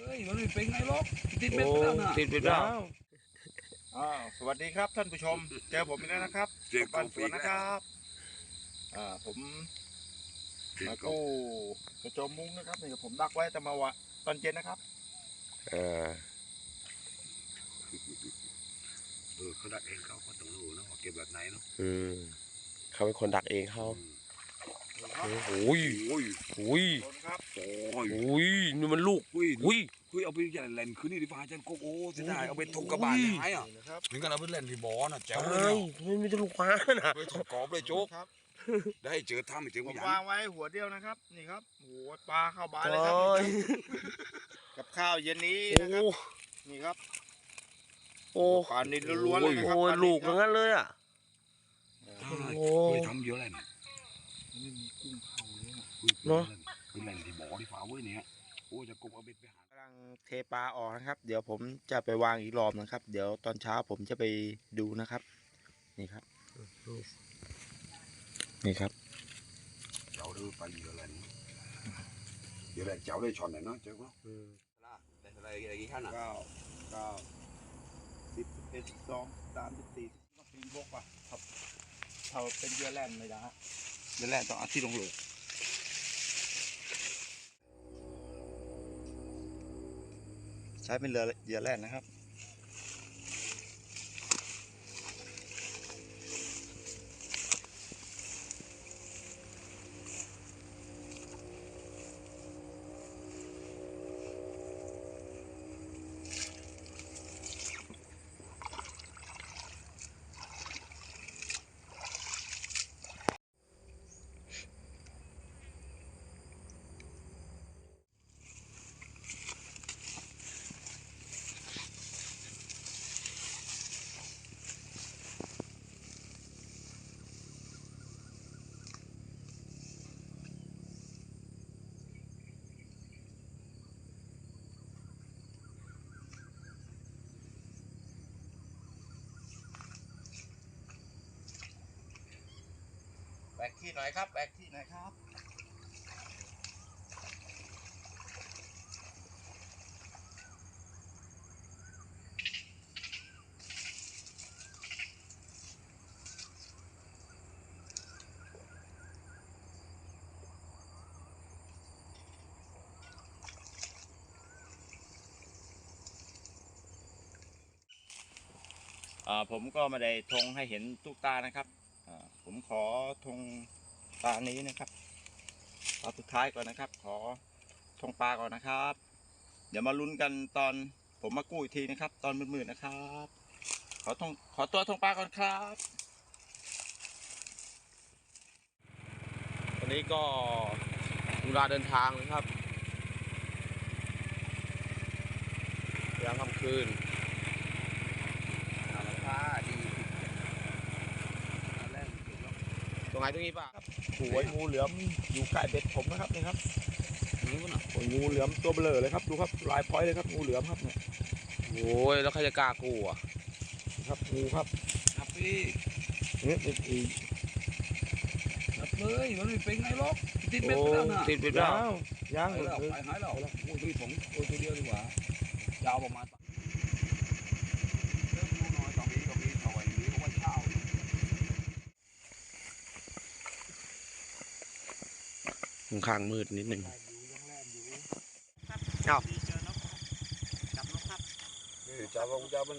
มันไม่เป็นไงหรอกติดโอ้เป็นไปแล้วนะติดไปแล้วอ้าวสวัสดีครับท่านผู้ชม เจอผมอีกแล้วนะครับเจอบ้านสกูวนอีกแล้วนะครับอ่าผมมากู้กระโจมมุ้งนะครับนี่ผมดักไว้แต่มาวะตอนเย็นนะครับเออเออเขาดักเองเขาก็ต้องรู้นะว่าเก็บแบบไหนเนาะอืมเขาเป็นคนดักเองเขาอืม โอ้ยโอ้ยโอ้ยโดนครับโอ้ยโอ้ยนี่มันลูกเฮ้ยอุ้ยเฮ้ยเอาไปอย่าเล่นคืนนี้ดีฟ้าจันโกโอ้เสียดายเอาไปทงกระบาลหายอะนี่นะครับถึงกันเอาไปเล่นที่บ่อน่ะแจ๋วใช่เลยเนาะไม่ไม่ใช่ลูกค้านะไปทำกรอบเลยโจ๊กครับได้เจอถ้ำไม่เจอผผู้มใหญ่วางไว้หัวเดียวนะครับ นี่ครับโอ้โหปลาเข้าบานเลยครับโอ้ยกับข้าวเย็นนี้โอ้นะครับนี่ครับ โอ้ปลานิลล้วนๆเลยนะครับโอ้ยปานิลลูกคทั้รับงนั้นเลยอะใช่โอ้เคยทำเยอะเลยนะ ไม่มีกุ้งเข้าเลยอะเฮ้ยเนอะไปเล่นที่บ่อที่ฟ้าเว้ยเนี่ยโอ้จะกบเอาเบ็ดไปหากำลังเทปลาออกนะครับ เดี๋ยวผมจะไปวางอีกรอบนะครับ เดี๋ยวตอนเช้าผมจะไปดูนะครับ นี่ครับ นี่ครับเจ้าดูไปเยอะเลยนะเยอะเลยเจ้าได้ช็อตไหนเนาะเจ้าเนาะได้อะไรอะไรกี่ขั้นอะเก้าเก้าสิบสิบเอ็ดสิบสองสามสิบสี่ต้องปีนบกป่ะครับเขาเป็นเยื่อแร่นไม่ได้ฮะ เยื่อแหละต้องเอาที่ลงโหลใช้เป็นเรือเรือแร่นนะครับ แบกที่หน่อยครับแบกที่หน่อยครับผมก็ไม่ได้ทงให้เห็นทุกตานะครับ ผมขอธงปลานี้นะครับปลาสุดท้ายก่อนนะครับ ขอธงปลาก่อนนะครับ เดี๋ยวมาลุ้นกันตอนผมมากู้อีกทีนะครับ ตอนมืดๆนะครับ ขอธงขอตัวธงปลาก่อนครับตอนนี้ก็เวลาเดินทางนะครับยามค่ำคืน ปลาดี ตรงไหนตรงนี้ป่ะสวยงูเหลือมอยู่ใกล้เบ็ดผมนะครับนี่ครับนี่ป่ะโอ้ยงูเหลือมตัวเบลอเลยครับดูครับลายพร้อยเลยครับงูเหลือมครับเนี่ยโอ้ยแล้วใครจะกล้ากู้อะครับงูครับครับพี่เนี่ยเป็นอีครับเลยมันไม่เป็นไงหรอกติดเป็นโอ้ไปแล้วนะติดไปแล้วย่างหายแล้วเลยหายหายแล้วโอ้ยพี่ผมโอ้ยตัวเดียวดีกว่า ยาวประมาณ เริ่มดูน้อยตอนนี้ก็มีถอยมีเอาไว้เช่า ค่อน ข้างมืดนิดนึงจับเอ้าเจอนกจับนกครับนี่เจ้าลงเจ้ามัน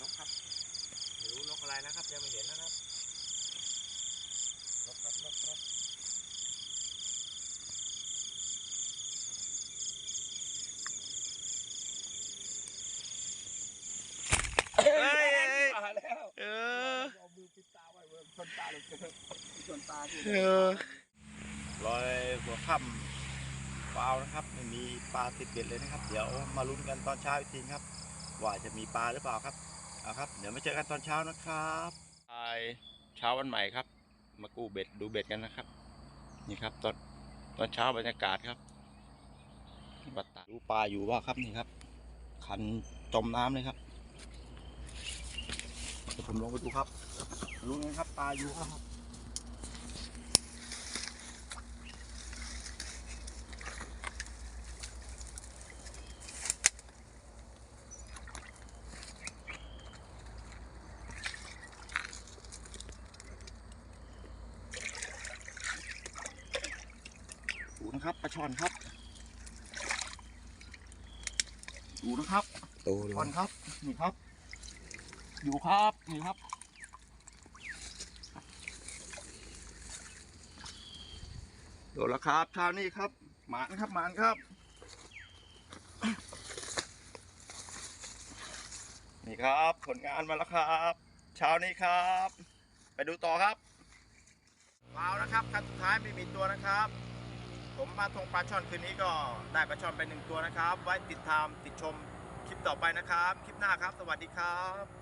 นกครับไม่รู้นกอะไรนะครับยังไม่เห็นนะครับนกครับนกนกเฮ้ยมาแล้วเออ เอามือปิดตาไว้เว้ยชนตาเลยเจอชนตาที่เออลอยหัวค่ำเปล่านะครับไม่มีปลาติดเบ็ดเลยนะครับ เดี๋ยวมาลุ้นกันตอนเช้าอีกทีครับ ว่าจะมีปลาหรือเปล่าครับเอาครับ เดี๋ยวมาเจอกันตอนเช้านะครับเช้าวันใหม่ครับ มากู้เบ็ดดูเบ็ดกันนะครับ นี่ครับตอนตอนเช้าบรรยากาศครับบัดตาดูปลาอยู่ว่าครับนี่ครับ คันจมน้ำเลยครับเดี๋ยวผมลงไปดูครับรู้ไงครับปลาอยู่ครับ น ช่อนครับ ดูนะครับโตเลช่อยนครับ นี่ครับ อยู่ครับ นี่ครับ โดนแล้วครับเช้านี้ครับ หมานครับ หมานครับ นี่ครับ ผลงานมาแล้วครับ เช้านี้ครับ ไปดูต่อครับว้าวนะครับคันสุดท้ายไม่มีตัวนะครับ ผมมาทงปลาช่อนคืนนี้ก็ได้ปลาช่อนไปหนึ่งตัวนะครับ ไว้ติดตามติดชมคลิปต่อไปนะครับ คลิปหน้าครับ สวัสดีครับ